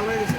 লাল হয়ে গেছে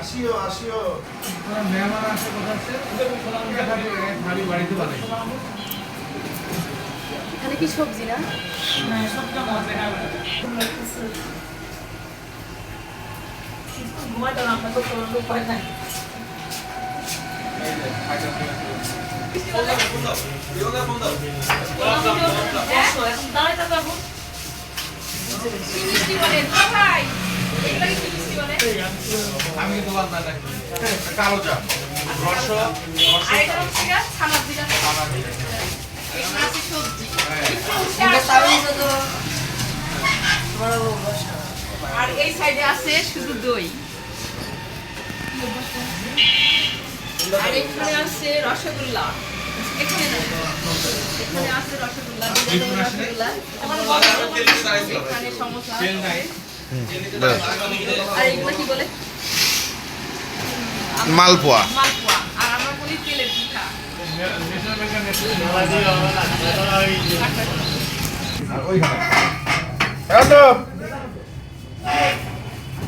আসিও আসিও। মেহমান আসে কথা হচ্ছে বাড়িতে বানাই এখানে কি সবজি না আমি বান্দা রাখি কালো চা রস আর এই সাইডে আছে শুধু দই। আর এখানে আছে রসগোল্লা। এখানে এখানে আছে রসগোল্লা রসগোল্লা। এখানে সমোসা আর এগুলো কি বলে? মালপোয়া। মালপোয়া। আর আমরা বলি তেলের পিঠা।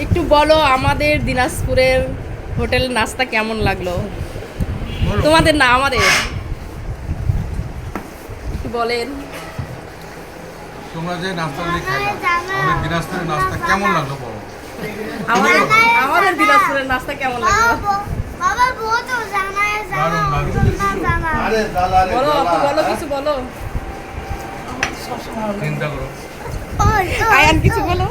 একটু বলো আমাদের দিনাজপুরের হোটেল নাস্তা কেমন লাগল? তোমাদের না আমাদের? একটু বলেন। তোমরা যে নাস্তাগুলি খাইলা আমাদের দিনাজপুরের নাস্তা কেমন লাগল বলো? আমাদের আমাদের দিনাজপুরের নাস্তা কেমন লাগল? বাবা বহুত জানা है জানা আরে দাদা রে বলো বলো কিছু বলো। চিন্তা করো আয়ান কিছু বলো।